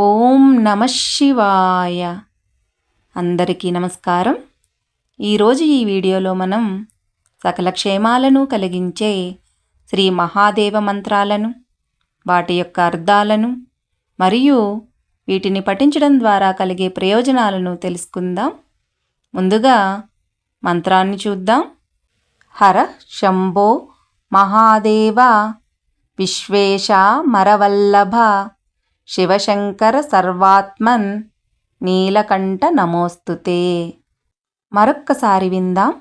ఓం నమ శివాయ. అందరికీ నమస్కారం. ఈరోజు ఈ వీడియోలో మనం సకల క్షేమాలను కలిగించే శ్రీ మహాదేవ మంత్రాలను వాటి యొక్క అర్థాలను మరియు వీటిని పఠించడం ద్వారా కలిగే ప్రయోజనాలను తెలుసుకుందాం. ముందుగా మంత్రాన్ని చూద్దాం. హర శంభో మహాదేవ విశ్వేశ మరవల్లభ శివశంకర సర్వాత్మన్. నీలకంఠ నమోస్తుతే మరొక్కసారి విందాం.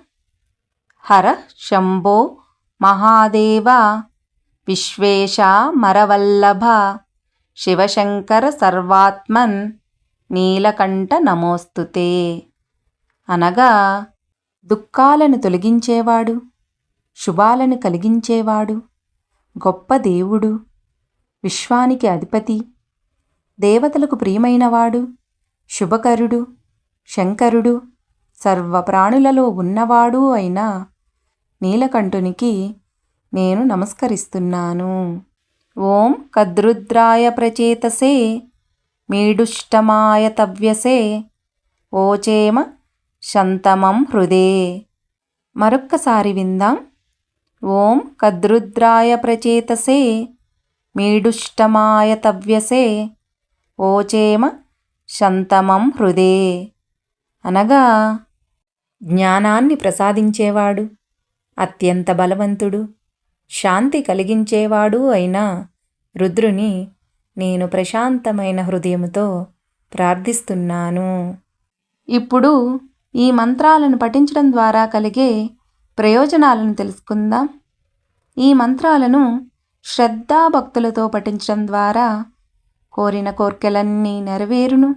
హర శంభో మహాదేవ. విశ్వేశ మరవల్లభ. శివశంకర సర్వాత్మన్. నీలకంఠ నమోస్తుతే అనగా దుఃఖాలను తొలగించేవాడు శుభాలను కలిగించేవాడు గొప్ప దేవుడు విశ్వానికి అధిపతి దేవతలకు ప్రియమైనవాడు శుభకరుడు శంకరుడు సర్వప్రాణులలో ఉన్నవాడు అయిన నీలకంఠునికి నేను నమస్కరిస్తున్నాను. ఓం కద్రుద్రాయ ప్రచేతసే మీడుష్టమాయ తవ్యసే ఓచేమ శంతమం హృదే. మరొక్కసారి విందాం. ఓం కద్రుద్రాయ ప్రచేతసే మీడుష్టమాయ తవ్యసే ఓచేమ శంతమం హృదే. అనగా జ్ఞానాన్ని ప్రసాదించేవాడు అత్యంత బలవంతుడు శాంతి కలిగించేవాడు అయిన రుద్రుని నేను ప్రశాంతమైన హృదయముతో ప్రార్థిస్తున్నాను. ఇప్పుడు ఈ మంత్రాలను పఠించడం ద్వారా కలిగే ప్రయోజనాలను తెలుసుకుందాం. ఈ మంత్రాలను శ్రద్ధాభక్తులతో పఠించడం ద్వారా కోరిన కోర్కెలన్నీ నెరవేరును.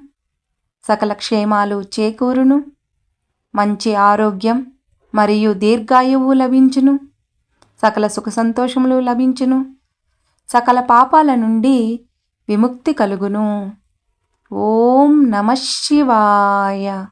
సకల క్షేమాలు చేకూరును. మంచి ఆరోగ్యం మరియు దీర్ఘాయువు లభించును. సకల సుఖ సంతోషములు లభించును. సకల పాపాల నుండి విముక్తి కలుగును. ఓం నమ శివాయ.